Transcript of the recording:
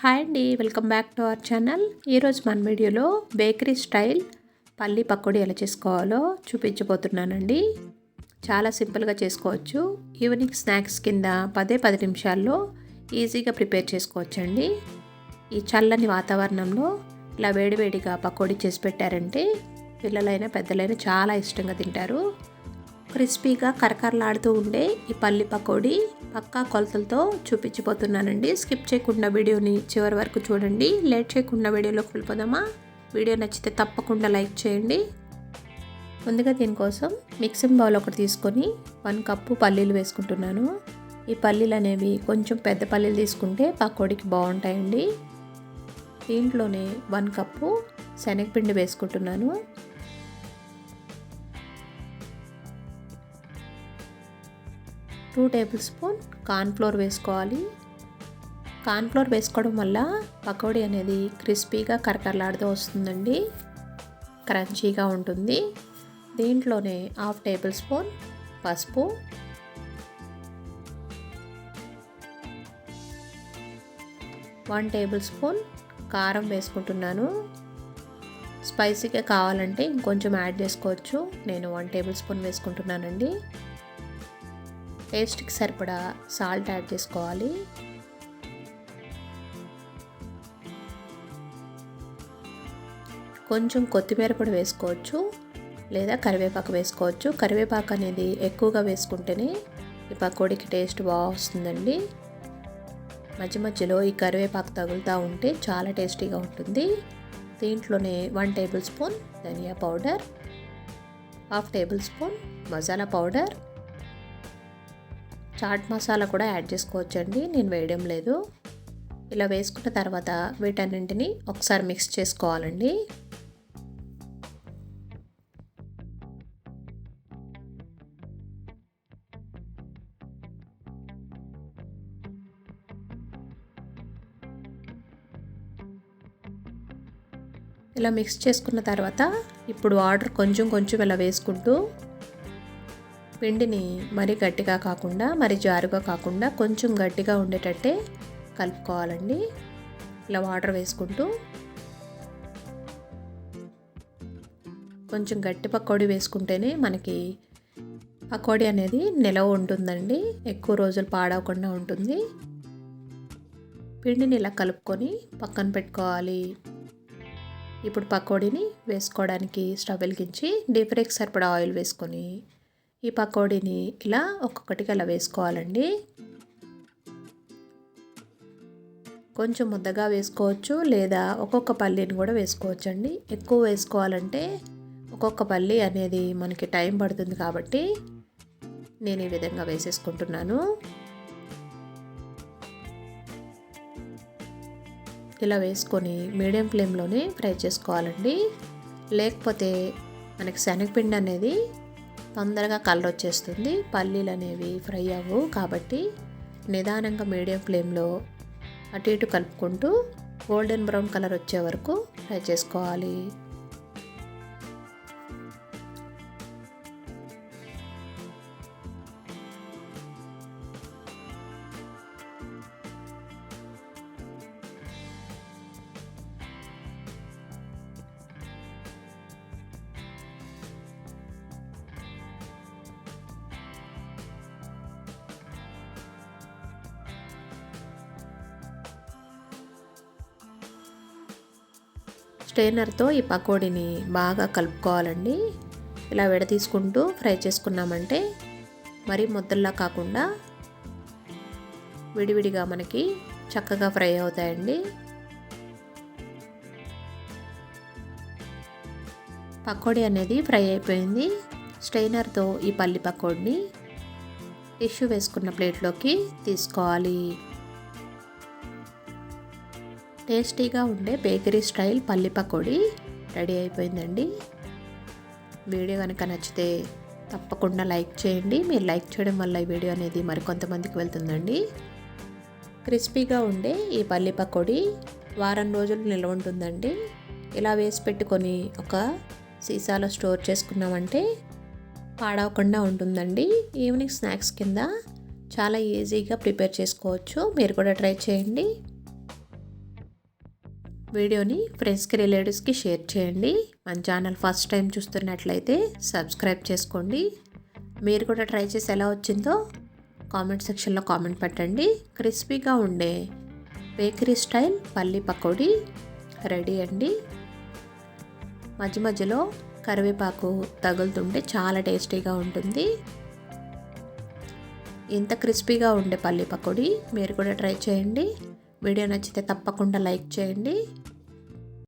Hi అండి welcome back to our channel. ఈరోజు మన వీడియోలో బేకరీ స్టైల్ పల్లి పకోడీ ఎలా చేసుకోవాలో చూపించబోతున్నానండి. చాలా సింపుల్గా చేసుకోవచ్చు. ఈవినింగ్ స్నాక్స్ కింద పదే పది నిమిషాల్లో ఈజీగా ప్రిపేర్ చేసుకోవచ్చండి. ఈ చల్లని వాతావరణంలో ఇలా వేడివేడిగా పకోడీ చేసి పెట్టారంటే పిల్లలైనా పెద్దలైనా చాలా ఇష్టంగా తింటారు. క్రిస్పీగా కరకరలాడుతూ ఉండే ఈ పల్లి పకోడీ పక్కా కొలతలతో చూపించిపోతున్నానండి స్కిప్ చేయకుండా వీడియోని చివరి వరకు చూడండి. లేట్ చేయకుండా వీడియోలోకి వెళ్ళిపోదామా? వీడియో నచ్చితే తప్పకుండా లైక్ చేయండి. ముందుగా దీనికోసం మిక్సింగ్ బౌల్ ఒకటి తీసుకొని వన్ కప్పు పల్లీలు వేసుకుంటున్నాను. ఈ పల్లీలు అనేవి కొంచెం పెద్ద పల్లీలు తీసుకుంటే పకోడీకి బాగుంటాయండి. దీంట్లోనే వన్ కప్పు శనగపిండి వేసుకుంటున్నాను. టూ టేబుల్ స్పూన్ కార్న్ఫ్లోర్ వేసుకోవాలి. కార్న్ఫ్లోర్ వేసుకోవడం వల్ల పకోడీ అనేది క్రిస్పీగా కరకరలాడుతూ వస్తుందండి. క్రంచీగా ఉంటుంది. దీంట్లోనే హాఫ్ టేబుల్ స్పూన్ పసుపు. వన్ టేబుల్ స్పూన్ కారం వేసుకుంటున్నాను. స్పైసీగా కావాలంటే ఇంకొంచెం యాడ్ చేసుకోవచ్చు. నేను వన్ టేబుల్ స్పూన్ వేసుకుంటున్నానండి. టేస్ట్కి సరిపడా సాల్ట్ యాడ్ చేసుకోవాలి. కొంచెం కొత్తిమీర కూడా వేసుకోవచ్చు లేదా కరివేపాకు వేసుకోవచ్చు. కరివేపాకు అనేది ఎక్కువగా వేసుకుంటేనే ఈ పకోడీకి టేస్ట్ బాగా వస్తుందండి. మధ్య మధ్యలో ఈ కరివేపాకు తగులుతూ ఉంటే చాలా టేస్టీగా ఉంటుంది. దీంట్లోనే వన్ టేబుల్ స్పూన్ ధనియా powder half tablespoon masala powder chaat masala కూడా యాడ్ చేసుకోవచ్చండి నేను వేయడం లేదు. ఇలా వేసుకున్న తర్వాత వీటన్నింటిని ఒకసారి మిక్స్ చేసుకోవాలండి. ఇలా మిక్స్ చేసుకున్న తర్వాత ఇప్పుడు ఆర్డర్ కొంచెం కొంచెం ఇలా వేసుకుంటూ పిండిని మరీ గట్టిగా కాకుండా మరి జారుగా కాకుండా కొంచెం గట్టిగా ఉండేటట్టే కలుపుకోవాలండి. ఇలా వాటర్ వేసుకుంటూ కొంచెం గట్టి పకోడీ వేసుకుంటేనే మనకి పకోడీ అనేది నిలవ ఉంటుందండి. ఎక్కువ రోజులు పాడవకుండా ఉంటుంది. పిండిని ఇలా కలుపుకొని పక్కన పెట్టుకోవాలి. ఇప్పుడు పకోడీని వేసుకోవడానికి స్టవ్ వెలిగించి డీప్ ఫ్రైకి సరిపడా ఆయిల్ వేసుకొని ఈ పకోడీని ఇలా ఒక్కొక్కటికి అలా వేసుకోవాలండి. కొంచెం ముద్దగా వేసుకోవచ్చు లేదా ఒక్కొక్క పల్లీని కూడా వేసుకోవచ్చు అండి ఎక్కువ వేసుకోవాలంటే ఒక్కొక్క పల్లి అనేది మనకి టైం పడుతుంది కాబట్టి నేను ఈ విధంగా వేసేసుకుంటున్నాను. ఇలా వేసుకొని మీడియం ఫ్లేమ్లోనే ఫ్రై చేసుకోవాలండి. లేకపోతే మనకి శనగపిండి అనేది తొందరగా కలర్ వచ్చేస్తుంది. పల్లీలు అనేవి ఫ్రై అవ్వవు కాబట్టి నిదానంగా మీడియం ఫ్లేమ్లో అటు ఇటు కలుపుకుంటూ గోల్డెన్ బ్రౌన్ కలర్ వచ్చే వరకు ఫ్రై చేసుకోవాలి. స్ట్రైనర్తో ఈ పకోడీని బాగా కలుపుకోవాలండి. ఇలా విడతీసుకుంటూ ఫ్రై చేసుకున్నామంటే మరీ ముద్దల్లా కాకుండా విడివిడిగా మనకి చక్కగా ఫ్రై అవుతాయండి. పకోడీ అనేది ఫ్రై అయిపోయింది. స్ట్రైనర్తో ఈ పల్లి పకోడీని టిష్యూ వేసుకున్న ప్లేట్లోకి తీసుకోవాలి. టేస్టీగా ఉండే బేకరీ స్టైల్ పల్లి పకోడీ రెడీ అయిపోయిందండి. వీడియో కనుక నచ్చితే తప్పకుండా లైక్ చేయండి. మీరు లైక్ చేయడం వల్ల ఈ వీడియో అనేది మరికొంతమందికి వెళ్తుందండి. క్రిస్పీగా ఉండే ఈ పల్లి పకోడీ వారం రోజులు నిల్వ ఉంటుందండి. ఇలా వేసి పెట్టుకొని ఒక సీసాలో స్టోర్ చేసుకున్నామంటే పాడవకుండా ఉంటుందండి. ఈవినింగ్ స్నాక్స్ కింద చాలా ఈజీగా ప్రిపేర్ చేసుకోవచ్చు. మీరు కూడా ట్రై చేయండి. వీడియోని ఫ్రెండ్స్కి రిలేటివ్స్కి షేర్ చేయండి. మన ఛానల్ ఫస్ట్ టైం చూస్తున్నట్లయితే సబ్స్క్రైబ్ చేసుకోండి. మీరు కూడా ట్రై చేసి ఎలా వచ్చిందో కామెంట్ సెక్షన్లో కామెంట్ పెట్టండి. క్రిస్పీగా ఉండే బేకరీ స్టైల్ పల్లి పకోడీ రెడీ అండి. మధ్య మధ్యలో కరివేపాకు తగులుతుంటే చాలా టేస్టీగా ఉంటుంది. ఇంత క్రిస్పీగా ఉండే పల్లి పకోడీ మీరు కూడా ట్రై చేయండి. వీడియో నచ్చితే తప్పకుండా లైక్ చేయండి.